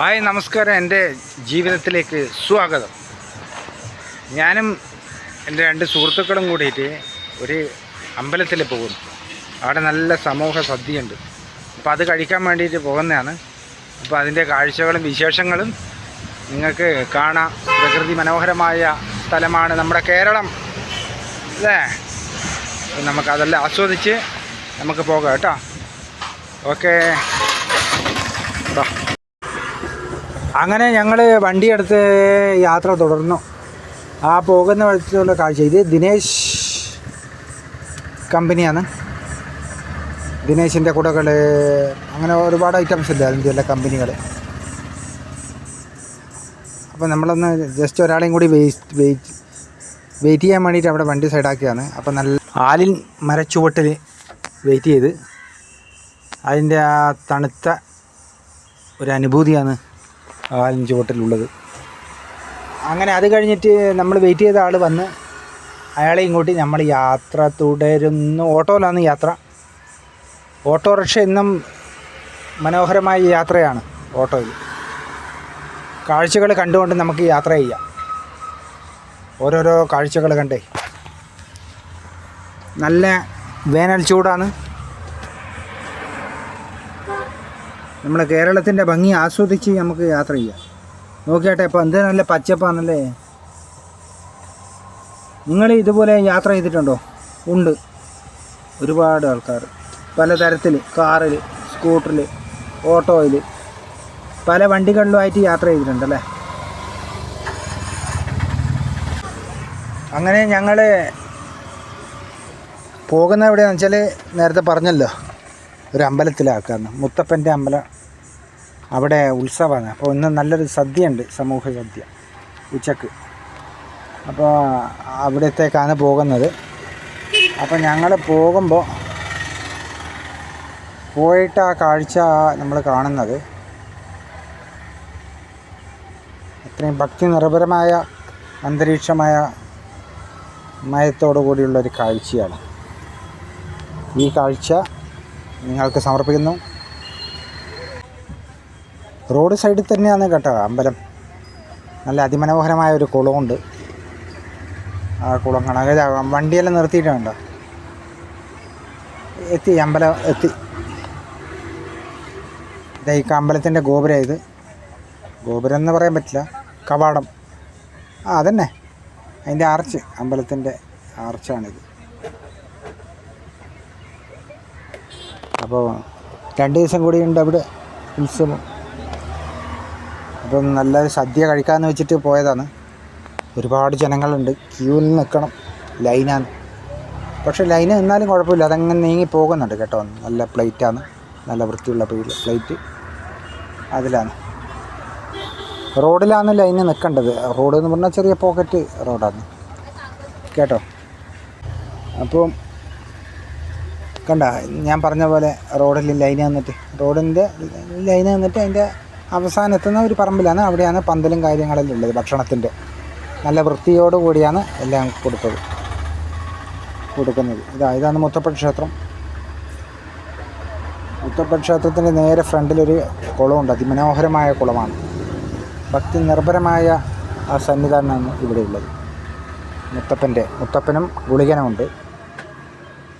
Hi നമസ്കാരം. എന്റെ ജീവിതത്തിലേക്ക് സ്വാഗതം. ഞാനും എന്റെ രണ്ട് സുഹൃത്തുക്കളും കൂടിയിട്ട് ഒരു അമ്പലത്തിൽ പോകുന്നു. അവിടെ നല്ല സമൂഹ സദ്യയുണ്ട്. അപ്പോൾ അത് കഴിക്കാൻ വേണ്ടിയിട്ട് പോകുന്നതാണ്. അപ്പോൾ അതിന്റെ കാഴ്ചകളും വിശേഷങ്ങളും നിങ്ങൾക്ക് കാണാം. പ്രകൃതി മനോഹരമായ സ്ഥലമാണ് നമ്മുടെ കേരളം. അല്ലേ? നമുക്കതെല്ലാം ആസ്വദിച്ച് നമുക്ക് പോകാം കേട്ടോ. ഓക്കേ. അങ്ങനെ ഞങ്ങൾ വണ്ടിയെടുത്ത് യാത്ര തുടർന്നു. ആ പോകുന്ന വഴിച്ചുള്ള കാഴ്ച ഇത് ദിനേശ് കമ്പനിയാണ്. ദിനേശിന്റെ കുടകൾ അങ്ങനെ ഒരുപാട് ഐറ്റംസ് ഉണ്ട് അതിന്റെ കമ്പനികൾ അപ്പോൾ നമ്മളൊന്ന് ജസ്റ്റ് ഒരാളെയും കൂടി വെയിറ്റ് വെയിറ്റ് വെയിറ്റ് ചെയ്യാൻ വേണ്ടിയിട്ട് അവിടെ വണ്ടി സൈഡാക്കിയാണ് അപ്പോൾ നല്ല ആലിൻ മരച്ചുവട്ടിൽ വെയിറ്റ് ചെയ്ത്. അതിന്റെ ആ തണുത്ത ഒരു അനുഭൂതിയാണ് ആലിൻ ചുവട്ടിലുള്ളത് അങ്ങനെ അത് കഴിഞ്ഞിട്ട് നമ്മൾ വെയിറ്റ് ചെയ്ത ആൾ വന്ന് അയാളെ ഇങ്ങോട്ട് നമ്മൾ യാത്ര തുടരുന്നു. ഓട്ടോയിലാണ് യാത്ര. ഓട്ടോറിക്ഷ എന്നും മനോഹരമായ യാത്രയാണ് ഓട്ടോയിൽ. കാഴ്ചകൾ കണ്ടുകൊണ്ട് നമുക്ക് യാത്ര ചെയ്യാം. ഓരോരോ കാഴ്ചകൾ കണ്ടേ. നല്ല വേനൽ ചൂടാണ്. നമ്മുടെ കേരളത്തിന്റെ ഭംഗി ആസ്വദിച്ച് നമുക്ക് യാത്ര ചെയ്യാം. നോക്കിയാട്ടെ ഇപ്പോൾ എന്ത് നല്ല പച്ചപ്പാണല്ലേ? നിങ്ങൾ ഇതുപോലെ യാത്ര ചെയ്തിട്ടുണ്ടോ? ഉണ്ട്. ഒരുപാട് ആൾക്കാർ. പലതരത്തിൽ കാറിൽ സ്കൂട്ടറിൽ ഓട്ടോയിൽ പല വണ്ടികളിലുമായിട്ട് യാത്ര ചെയ്തിട്ടുണ്ടല്ലേ അങ്ങനെ ഞങ്ങൾ പോകുന്ന എവിടെയാണെന്ന് വെച്ചാൽ നേരത്തെ പറഞ്ഞല്ലോ ഒരു അമ്പലത്തിലാക്കാന്ന് മുത്തപ്പന്റെ അമ്പലം അവിടെ ഉത്സവമാണ്. അപ്പോൾ ഇന്ന് നല്ലൊരു സദ്യയുണ്ട് സമൂഹ സദ്യ ഉച്ചയ്ക്ക്. അപ്പോൾ അവിടത്തേക്കാണ് പോകുന്നത്. അപ്പോൾ ഞങ്ങൾ പോകുമ്പോൾ പോയിട്ട് ആ കാഴ്ച നമ്മൾ കാണുന്നത്. അത്രയും ഭക്തി നിർഭരമായ അന്തരീക്ഷമായ മയത്തോടു കൂടിയുള്ള ഒരു കാഴ്ചയാണ്. ഈ കാഴ്ച നിങ്ങൾക്ക് സമർപ്പിക്കുന്നു. റോഡ് സൈഡിൽ തന്നെയാണ് കേട്ടോ അമ്പലം. നല്ല അതിമനോഹരമായ ഒരു കുളമുണ്ട്. ആ കുളം കാണാൻ വണ്ടിയെല്ലാം നിർത്തിയിട്ടുണ്ടോ എത്തി അമ്പലം എത്തി. ഈ അമ്പലത്തിന്റെ ഗോപുരം ഇത്. ഗോപുരം എന്ന് പറയാൻ പറ്റില്ല. കവാടം. ആ അതന്നെ. അതിന്റെ ആർച്ച് അമ്പലത്തിന്റെ ആർച്ചാണിത്. അപ്പോൾ രണ്ട് ദിവസം കൂടി ഉണ്ട് അവിടെ ഉത്സവം. അപ്പം നല്ല സദ്യ കഴിക്കാമെന്ന് വെച്ചിട്ട് പോയതാണ്. ഒരുപാട് ജനങ്ങളുണ്ട്. ക്യൂവിൽ നിൽക്കണം. ലൈനാണ്. പക്ഷേ ലൈൻ നിന്നാലും കുഴപ്പമില്ല. അതങ്ങനെ നീങ്ങി പോകുന്നുണ്ട് കേട്ടോ. നല്ല പ്ലേറ്റാണ്. നല്ല വൃത്തിയുള്ള പ്ലേറ്റ് അതിലാണ്. റോഡിലാണ് ലൈന് നിൽക്കേണ്ടത്. റോഡ് എന്ന് പറഞ്ഞാൽ ചെറിയ പോക്കറ്റ് റോഡാണ്. കേട്ടോ? അപ്പോൾ കണ്ട ഞാൻ പറഞ്ഞ പോലെ റോഡിൽ ലൈന് നിന്നിട്ട് റോഡിന്റെ ലൈന് നിന്നിട്ട് അതിന്റെ അവസാനം എത്തുന്ന ഒരു പറമ്പിലാണ് അവിടെയാണ് പന്തലും കാര്യങ്ങളെല്ലാം ഉള്ളത് ഭക്ഷണത്തിന്റെ. നല്ല വൃത്തിയോട് കൂടിയാണ് എല്ലാം കൊടുത്തത്. കൊടുക്കുന്നത്. ഇതാ ഇതാണ് മുത്തപ്പൻ ക്ഷേത്രം. മുത്തപ്പൻ ക്ഷേത്രത്തിന്റെ നേരെ ഫ്രണ്ടിലൊരു കുളമുണ്ട്. അതിമനോഹരമായ കുളമാണ്. ഭക്തി നിർഭരമായ ആ സന്നിധാനമാണ് ഇവിടെയുള്ളത് മുത്തപ്പന്റെ മുത്തപ്പനും ഗുളികനുമുണ്ട്.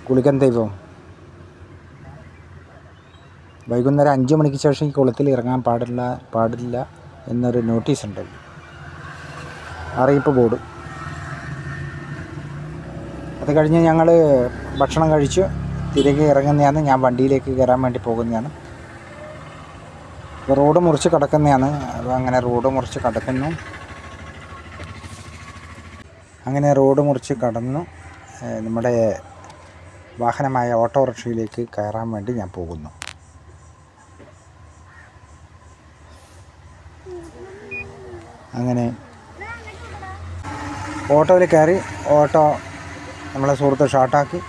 ഗുളികൻ ദൈവവും. വൈകുന്നേരം അഞ്ച് മണിക്ക് ശേഷം ഈ കുളത്തിൽ ഇറങ്ങാൻ പാടില്ല പാടില്ല എന്നൊരു നോട്ടീസ് ഉണ്ട്. അറിയിപ്പ് ബോർഡ് അത് കഴിഞ്ഞ് ഞങ്ങൾ ഭക്ഷണം കഴിച്ച് തിരികെ ഇറങ്ങുന്നതാണ്. ഞാൻ വണ്ടിയിലേക്ക് കയറാൻ വേണ്ടി പോകുന്നതാണ്. റോഡ് മുറിച്ച് കിടക്കുന്നതാണ്. അങ്ങനെ റോഡ് മുറിച്ച് കിടക്കുന്നു. അങ്ങനെ റോഡ് മുറിച്ച് കടന്നു. നമ്മുടെ വാഹനമായ ഓട്ടോറിക്ഷയിലേക്ക് കയറാൻ വേണ്ടി ഞാൻ പോകുന്നു. അങ്ങനെ ഓട്ടോയിൽ കയറി ഓട്ടോ നമ്മളെ സുഹൃത്ത് ഷാർട്ടാക്കി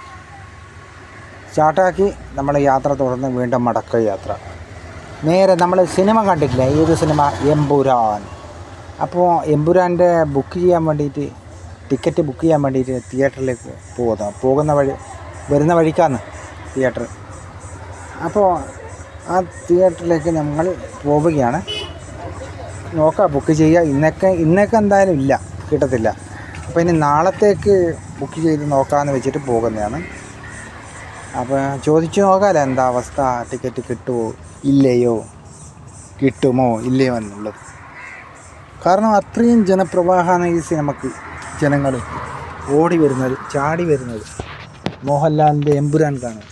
ചാട്ടാക്കി നമ്മൾ യാത്ര തുടർന്ന് വീണ്ടും മടക്ക യാത്ര. നേരെ നമ്മൾ സിനിമ കണ്ടിട്ടില്ല? ഏത് സിനിമ? എംപുരാൻ അപ്പോൾ എമ്പുരാന്റെ ബുക്ക് ചെയ്യാൻ വേണ്ടിയിട്ട് ടിക്കറ്റ് ബുക്ക് ചെയ്യാൻ വേണ്ടിയിട്ട് തിയേറ്ററിലേക്ക് പോകുന്നു പോകുന്ന വഴി വരുന്ന വഴിക്കാണ് തിയേറ്റർ. അപ്പോൾ ആ തിയേറ്ററിലേക്ക് നമ്മൾ പോവുകയാണ്. നോക്കാം ബുക്ക് ചെയ്യുക ഇന്നൊക്കെ ഇന്നൊക്കെ എന്തായാലും ഇല്ല കിട്ടത്തില്ല. അപ്പോൾ ഇനി നാളത്തേക്ക് ബുക്ക് ചെയ്ത് നോക്കാമെന്ന് വെച്ചിട്ട് പോകുന്നതാണ്. അപ്പോൾ ചോദിച്ചു നോക്കാമല്ലോ എന്താ അവസ്ഥ? ടിക്കറ്റ് കിട്ടുമോ ഇല്ലയോ? കിട്ടുമോ? ഇല്ലയോ എന്നുള്ളത്. കാരണം അത്രയും ജനപ്രവാഹമാണ് ഈ സിനിമക്ക് ജനങ്ങൾ ഓടി വരുന്നത് ചാടി വരുന്നത്. മോഹൻലാലിന്റെ എമ്പുരാൻ കാണും.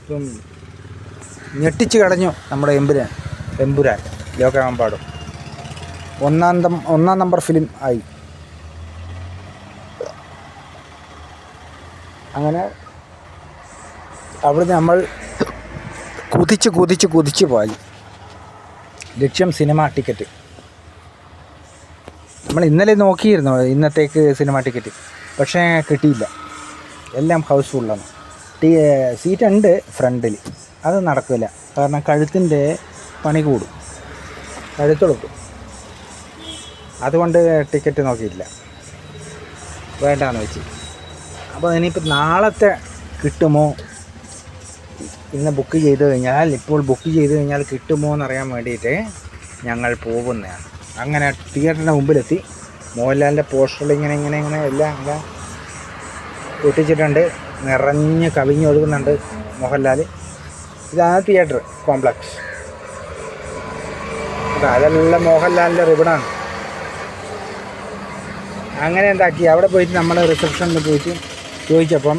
ഇപ്പം ഞെട്ടിച്ച് കളഞ്ഞു നമ്മുടെ എമ്പുരാൻ എമ്പുരാൻ. ലോകമെമ്പാടും ഒന്നാം ഒന്നാം നമ്പർ ഫിലിം ആയി. അങ്ങനെ അവിടെ നമ്മൾ കുതിച്ച് കുതിച്ച് കുതിച്ച് പോയി. ലക്ഷ്യം സിനിമ ടിക്കറ്റ് നമ്മൾ ഇന്നലെ നോക്കിയിരുന്നു ഇന്നത്തേക്ക് സിനിമ ടിക്കറ്റ് പക്ഷേ കിട്ടിയില്ല. എല്ലാം ഹൗസ്ഫുള്ളാണ് സീറ്റ് ഉണ്ട് ഫ്രണ്ടിൽ അത് നടക്കില്ല. കാരണം കഴുത്തിന്റെ പണി കൂടും. കഴുത്തെടുക്കും അതുകൊണ്ട് ടിക്കറ്റ് നോക്കിയില്ല വേണ്ടാന്ന് വെച്ച്. അപ്പോൾ ഇനിയിപ്പോൾ നാളത്തെ കിട്ടുമോ? ഇന്ന് ബുക്ക് ചെയ്ത് കഴിഞ്ഞാൽ ഇപ്പോൾ ബുക്ക് ചെയ്ത് കഴിഞ്ഞാൽ കിട്ടുമോ എന്നറിയാൻ വേണ്ടിയിട്ട് ഞങ്ങൾ പോകുന്നതാണ്. അങ്ങനെ തിയേറ്ററിന്റെ മുമ്പിലെത്തി. മോഹൻലാലിന്റെ പോസ്റ്ററിൽ ഇങ്ങനെ ഇങ്ങനെ ഇങ്ങനെ എല്ലാം എല്ലാം ഒട്ടിച്ചിട്ടുണ്ട്. നിറഞ്ഞ് കവിഞ്ഞൊഴുകുന്നുണ്ട് മോഹൻലാൽ. ഇതാണ് തിയേറ്റർ കോംപ്ലക്സ്. അതെല്ലാം മോഹൻലാലിന്റെ റിബണാണ് അങ്ങനെ എന്താക്കി അവിടെ പോയിട്ട് നമ്മൾ റിസപ്ഷനിൽ പോയിട്ട് ചോദിച്ചപ്പം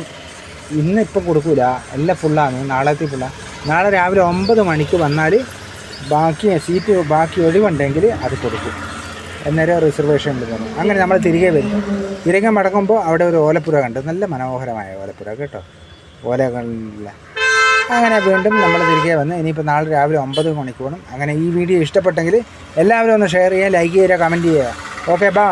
ഇന്ന് ഇപ്പം കൊടുക്കൂല എല്ലാം ഫുള്ളാണ് നാളത്തെ ഫുള്ളാണ് നാളെ രാവിലെ ഒമ്പത് മണിക്ക് വന്നാൽ ബാക്കി സീറ്റ് ബാക്കി ഒഴിവുണ്ടെങ്കിൽ അത് കൊടുക്കും. അന്നേരം റിസർവേഷൻ തന്നു അങ്ങനെ നമ്മൾ തിരികെ വരും. തിരികെ മടങ്ങുമ്പോൾ അവിടെ ഒരു ഓലപ്പുര കണ്ട് നല്ല മനോഹരമായ ഓലപ്പുര കേട്ടോ. ഓലകളില്ല അങ്ങനെ വീണ്ടും നമ്മൾ തിരികെ വന്ന് ഇനിയിപ്പോൾ നാളെ രാവിലെ ഒമ്പത് മണിക്ക് പോകണം അങ്ങനെ ഈ വീഡിയോ ഇഷ്ടപ്പെട്ടെങ്കിൽ എല്ലാവരും ഒന്ന് ഷെയർ ചെയ്യുക ലൈക്ക് ചെയ്യുക കമന്റ് ചെയ്യുക. Okay bye